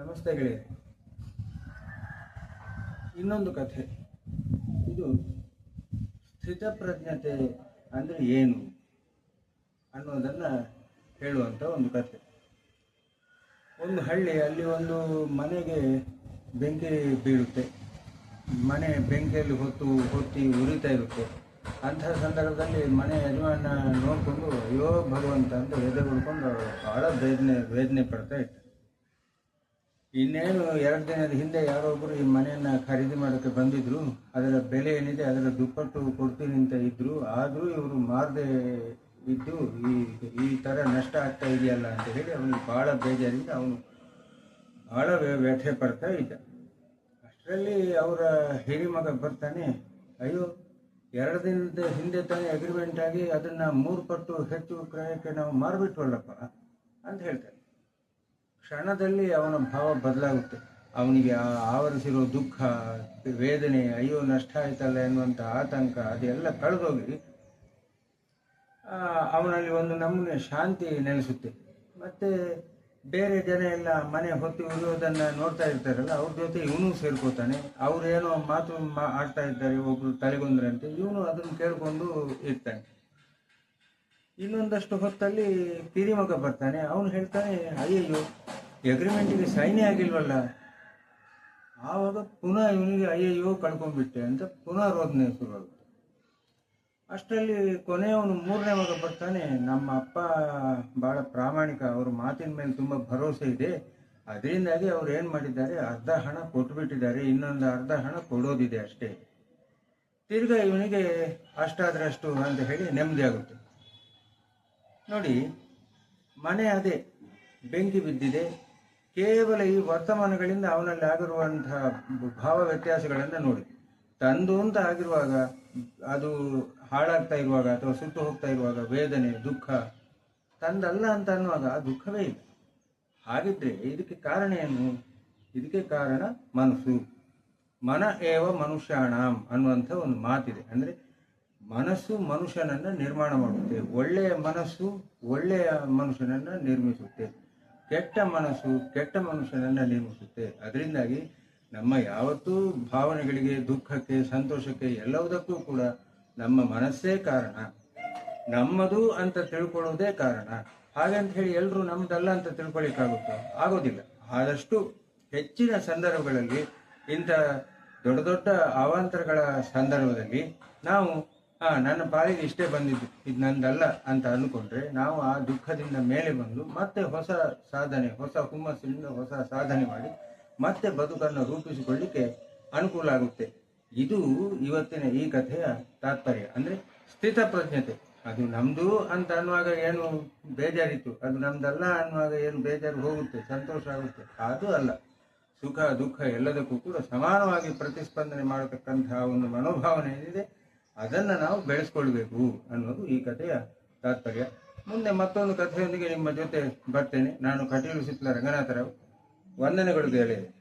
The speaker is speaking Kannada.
ನಮಸ್ತೆ ಗೆಳೆಯರೆ. ಇನ್ನೊಂದು ಕಥೆ. ಇದು ಸ್ಥಿತಪ್ರಜ್ಞತೆ ಅಂದರೆ ಏನು ಅನ್ನೋದನ್ನು ಹೇಳುವಂಥ ಒಂದು ಕಥೆ. ಒಂದು ಹಳ್ಳಿ, ಅಲ್ಲಿ ಒಂದು ಮನೆಗೆ ಬೆಂಕಿ ಬೀಳುತ್ತೆ. ಮನೆ ಬೆಂಕಿಯಲ್ಲಿ ಹೊತ್ತು, ಹೊತ್ತಿ ಉರಿತಾ ಇರುತ್ತೆ. ಅಂಥ ಸಂದರ್ಭದಲ್ಲಿ ಮನೆ ಯಜಮಾನ ನೋಡಿಕೊಂಡು, ಅಯ್ಯೋ ಭಗವಂತ ಅಂತ ಎದೆ ಉಳ್ಕೊಂಡು ಭಾಳ ವೇದನೆ ವೇದನೆ ಪಡ್ತಾ ಇತ್ತು ಇನ್ನೇನು ಎರಡು ದಿನದ ಹಿಂದೆ ಯಾರೋ ಒಬ್ಬರು ಈ ಮನೆಯನ್ನು ಖರೀದಿ ಮಾಡೋಕ್ಕೆ ಬಂದಿದ್ರು. ಅದರ ಬೆಲೆ ಏನಿದೆ, ಅದರ ದುಪ್ಪಟ್ಟು ಕೊಡ್ತೀನಿ ಅಂತ ಇದ್ದರು ಆದರೂ ಇವರು ಮಾರದೆ ಇದ್ದು ಈ ಈ ಥರ ನಷ್ಟ ಆಗ್ತಾ ಇದೆಯಲ್ಲ ಅಂತ ಹೇಳಿ ಅವನು ಭಾಳ ಬೇಜಾರಿಂದ. ಅವನು ಭಾಳ ವ್ಯ- ವ್ಯಥೆ ಪಡ್ತಾ ಇದ್ದ. ಅಷ್ಟರಲ್ಲಿ ಅವರ ಹಿರಿಮಗ ಬರ್ತಾನೆ, ಅಯ್ಯೋ, ಎರಡು ದಿನದ ಹಿಂದೆ ತಾನೇ ಅಗ್ರಿಮೆಂಟ್ ಆಗಿ ಅದನ್ನು ಮೂರು ಪಟ್ಟು ಹೆಚ್ಚು ಕ್ರಯಕ್ಕೆ ನಾವು ಮಾರ್ಬಿಟ್ವಲ್ಲಪ್ಪ? ಅಂತ ಹೇಳ್ತಾನೆ. ಕ್ಷಣದಲ್ಲಿ ಅವನ ಭಾವ ಬದಲಾಗುತ್ತೆ. ಅವನಿಗೆ ಆವರಿಸಿರೋ ದುಃಖ, ವೇದನೆ, ಅಯ್ಯೋ, ನಷ್ಟ ಆಯ್ತಲ್ಲ ಎನ್ನುವಂಥ ಆತಂಕ, ಅದೆಲ್ಲ ಕಳೆದೋಗಿ ಅವನಲ್ಲಿ ಒಂದು ನಮೂನೆ ಶಾಂತಿ ನೆಲೆಸುತ್ತೆ. ಮತ್ತೆ ಬೇರೆ ಜನ ಎಲ್ಲ ಮನೆ ಹೊತ್ತು ಉಳಿಯೋದನ್ನು ನೋಡ್ತಾ ಇರ್ತಾರಲ್ಲ, ಅವ್ರ ಜೊತೆ ಇವನು ಸೇರ್ಕೋತಾನೆ. ಅವರೇನೋ ಮಾತು ಮಾ- ಆಡ್ತಾ ಇದ್ದಾರೆ, ಒಬ್ರು ತಲೆಗೊಂದ್ರಂತೆ, ಇವನು ಅದನ್ನು ಕೇಳ್ಕೊಂಡು ಇರ್ತಾನೆ. ಇನ್ನೊಂದಷ್ಟು ಹೊತ್ತಲ್ಲಿ ಪಿರಿಮಗ ಬರ್ತಾನೆ. ಅವನು ಹೇಳ್ತಾನೆ, ಅಯ್ಯಯ್ಯೋ ಅಗ್ರಿಮೆಂಟಿಗೆ ಸೈನೇ ಆಗಿಲ್ವಲ್ಲ? ಆವಾಗ ಪುನಃ ಇವನಿಗೆ ಅಯ್ಯಯ್ಯೋ ಕಳ್ಕೊಂಡ್ಬಿಟ್ಟೆ ಅಂತ ಪುನಃ ರೋದನೆ ಶುರುವಾಗುತ್ತೆ. ಅಷ್ಟರಲ್ಲಿ ಕೊನೆಯವನು ಮೂರನೇ ಮಗ ಬರ್ತಾನೆ. ನಮ್ಮ ಅಪ್ಪ ಭಾಳ ಪ್ರಾಮಾಣಿಕ, ಅವ್ರ ಮಾತಿನ ಮೇಲೆ ತುಂಬ ಭರವಸೆ ಇದೆ. ಅದರಿಂದಾಗಿ ಅವ್ರು ಏನು ಮಾಡಿದ್ದಾರೆ? ಅರ್ಧ ಹಣ ಕೊಟ್ಬಿಟ್ಟಿದ್ದಾರೆ. ಇನ್ನೊಂದು ಅರ್ಧ ಹಣ ಕೊಡೋದಿದೆ ಅಷ್ಟೇ. ತಿರ್ಗಾ ಇವನಿಗೆ ಅಷ್ಟಾದ್ರೆ ಅಷ್ಟು ಅಂತ ಹೇಳಿ ನೆಮ್ಮದಿ ಆಗುತ್ತೆ. ನೋಡಿ, ಮನೆ ಅದೇ. ಬೆಂಕಿ ಬಿದ್ದಿದೆ. ಕೇವಲ ಈ ವರ್ತಮಾನಗಳಿಂದ ಅವನಲ್ಲಿ ಆಗಿರುವಂತಹ ಭಾವ ವ್ಯತ್ಯಾಸಗಳನ್ನು ನೋಡಿ. ತಂದು ಅಂತ ಆಗಿರುವಾಗ, ಅದು ಹಾಳಾಗ್ತಾ ಇರುವಾಗ ಅಥವಾ ಸುಟ್ಟು ಹೋಗ್ತಾ ಇರುವಾಗ ವೇದನೆ, ದುಃಖ, ತಂದಲ್ಲ ಅಂತ ಅನ್ನುವಾಗ ಆ ದುಃಖವೇ ಇಲ್ಲ. ಹಾಗಿದ್ರೆ ಇದಕ್ಕೆ ಕಾರಣ ಏನು? ಇದಕ್ಕೆ ಕಾರಣ ಮನಸ್ಸು. ಮನ ಏವ ಮನುಷ್ಯಾಣಾಂ ಅನ್ನುವಂಥ ಒಂದು ಮಾತಿದೆ. ಅಂದರೆ ಮನಸ್ಸು ಮನುಷ್ಯನನ್ನ ನಿರ್ಮಾಣ ಮಾಡುತ್ತೆ. ಒಳ್ಳೆಯ ಮನಸ್ಸು ಒಳ್ಳೆಯ ಮನುಷ್ಯನನ್ನ ನಿರ್ಮಿಸುತ್ತೆ. ಕೆಟ್ಟ ಮನಸ್ಸು, ಕೆಟ್ಟ ಮನುಷ್ಯನನ್ನು ನೇಮಿಸುತ್ತೆ ಅದರಿಂದಾಗಿ ನಮ್ಮ ಯಾವತ್ತೂ ಭಾವನೆಗಳಿಗೆ, ದುಃಖಕ್ಕೆ, ಸಂತೋಷಕ್ಕೆ ಎಲ್ಲವುದಕ್ಕೂ ಕೂಡ ನಮ್ಮ ಮನಸ್ಸೇ ಕಾರಣ. ನಮ್ಮದು ಅಂತ ತಿಳ್ಕೊಳ್ಳೋದೇ ಕಾರಣ. ಹಾಗಂತ ಹೇಳಿ ಎಲ್ಲರೂ ನಮ್ದಲ್ಲ ಅಂತ ತಿಳ್ಕೊಳ್ಳಿಕ್ಕಾಗುತ್ತೋ ಆಗೋದಿಲ್ಲ. ಆದಷ್ಟು ಹೆಚ್ಚಿನ ಸಂದರ್ಭಗಳಲ್ಲಿ ಇಂಥ ದೊಡ್ಡ ದೊಡ್ಡ ಅವಾಂತರಗಳ ಸಂದರ್ಭದಲ್ಲಿ ನಾವು ಹಾ, ನನ್ನ ಪಾಲಿಗೆ ಇಷ್ಟೇ ಬಂದಿದ್ದು. ಇದು ನಂದಲ್ಲ ಅಂತ ಅಂದ್ಕೊಂಡ್ರೆ ನಾವು ಆ ದುಃಖದಿಂದ ಮೇಲೆ ಬಂದು ಮತ್ತೆ ಹೊಸ ಸಾಧನೆ, ಹೊಸ ಹುಮ್ಮಸ್ಸಿನಿಂದ ಹೊಸ ಸಾಧನೆ ಮಾಡಿ ಮತ್ತೆ ಬದುಕನ್ನು ರೂಪಿಸಿಕೊಳ್ಳಿಕ್ಕೆ ಅನುಕೂಲ ಆಗುತ್ತೆ. ಇದು ಇವತ್ತಿನ ಈ ಕಥೆಯ ತಾತ್ಪರ್ಯ. ಅಂದ್ರೆ ಸ್ಥಿತಪ್ರಜ್ಞತೆ ಅದು ನಮ್ಮದು ಅಂತ ಅನ್ನುವಾಗ ಏನು ಬೇಜಾರಿತ್ತು. ಅದು ನಮ್ದಲ್ಲ ಅನ್ನುವಾಗ ಏನು ಬೇಜಾರು ಹೋಗುತ್ತೆ, ಸಂತೋಷ ಆಗುತ್ತೆ. ಅದು ಅಲ್ಲ. ಸುಖ, ದುಃಖ ಎಲ್ಲದಕ್ಕೂ ಕೂಡ ಸಮಾನವಾಗಿ ಪ್ರತಿಸ್ಪಂದನೆ ಮಾಡತಕ್ಕಂತಹ ಒಂದು ಮನೋಭಾವನೆ ಏನಿದೆ ಅದನ್ನು ನಾವು ಬೆಳೆಸ್ಕೊಳ್ಬೇಕು ಅನ್ನೋದು ಈ ಕಥೆಯ ತಾತ್ಪರ್ಯ. ಮುಂದೆ ಮತ್ತೊಂದು ಕಥೆಯೊಂದಿಗೆ ನಿಮ್ಮ ಜೊತೆ ಬರ್ತೇನೆ. ನಾನು ಕಟೀಲು ಸಿತ್ಲ ರಂಗನಾಥರಾವ್. ವಂದನೆಗಳು ಗೆಳೆಯರೆ